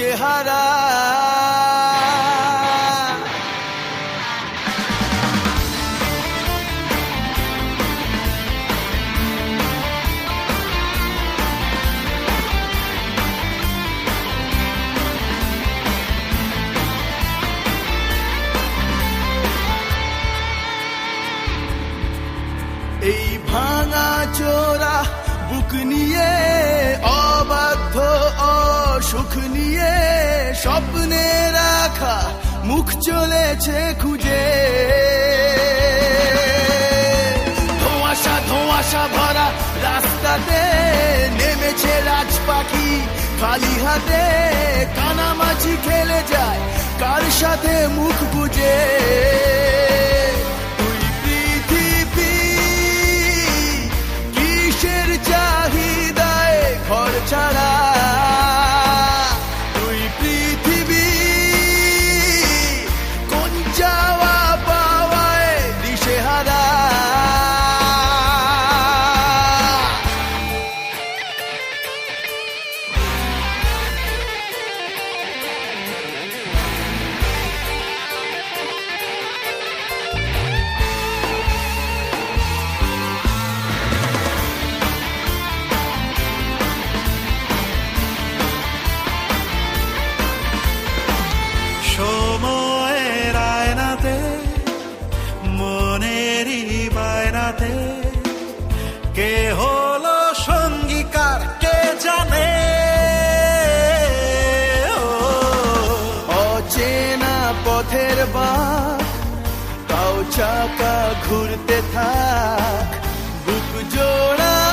দিশেহারা এই ভাঙা চোরা বুক নিয়ে অসুখ নিয়ে স্বপ্নে রাখা, মুখ চলেছে খুঁজে। ধোঁয়াশা ধোঁয়াশা ভরা রাস্তাতে নেমেছে রাজ পাখি খালি হাতে কানামাছি খেলে যায়, কার সাথে মুখ বুঝে চাহিদায় ঘর ছাড়া বাঁক তাও চাকা ঘুরতে থাক বুক জোড়া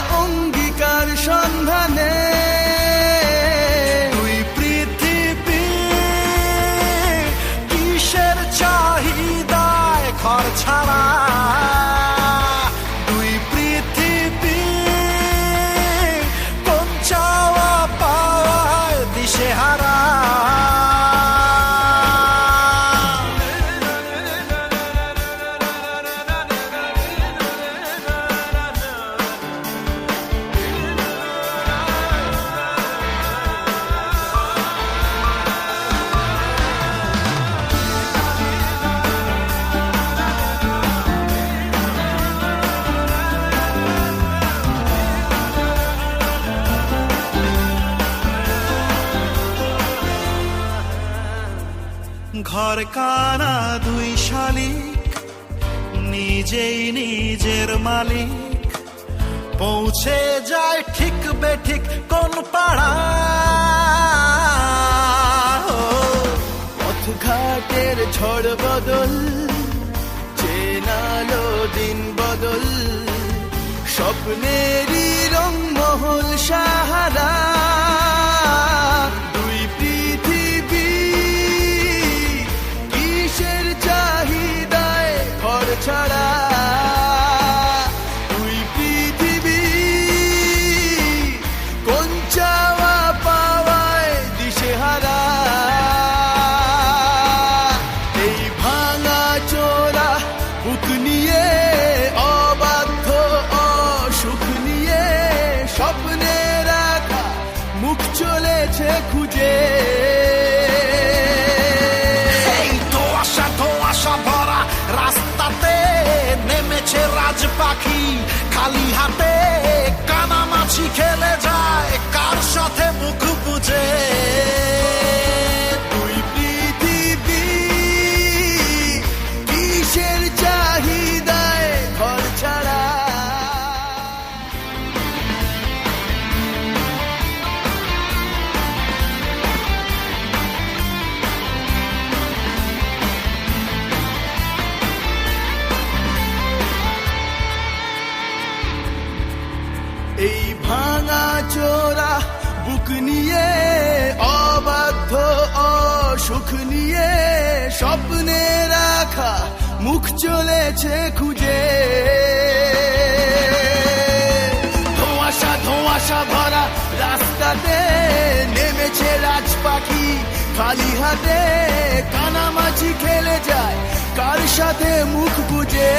ঘর কানা দুই শালিক নিজেই নিজের মালিক। পৌঁছে যায় ঠিক বেঠিক কোন পাড়া। ও, পথঘাটের ঝড় বদল চেনালো দিন বদল। স্বপ্নেরই রংমহল সাহারা। খালি বুক নিয়ে, অবাধ্য, অসুখ নিয়ে স্বপ্নে রাখা মুখ চলেছে খুঁজে। ধোঁয়াশা ধোঁয়াশা ভরা রাস্তাতে নেমেছে রাজ পাখি। খালি হাতে কানামাছি খেলে যায়, কার সাথে মুখ বুঝে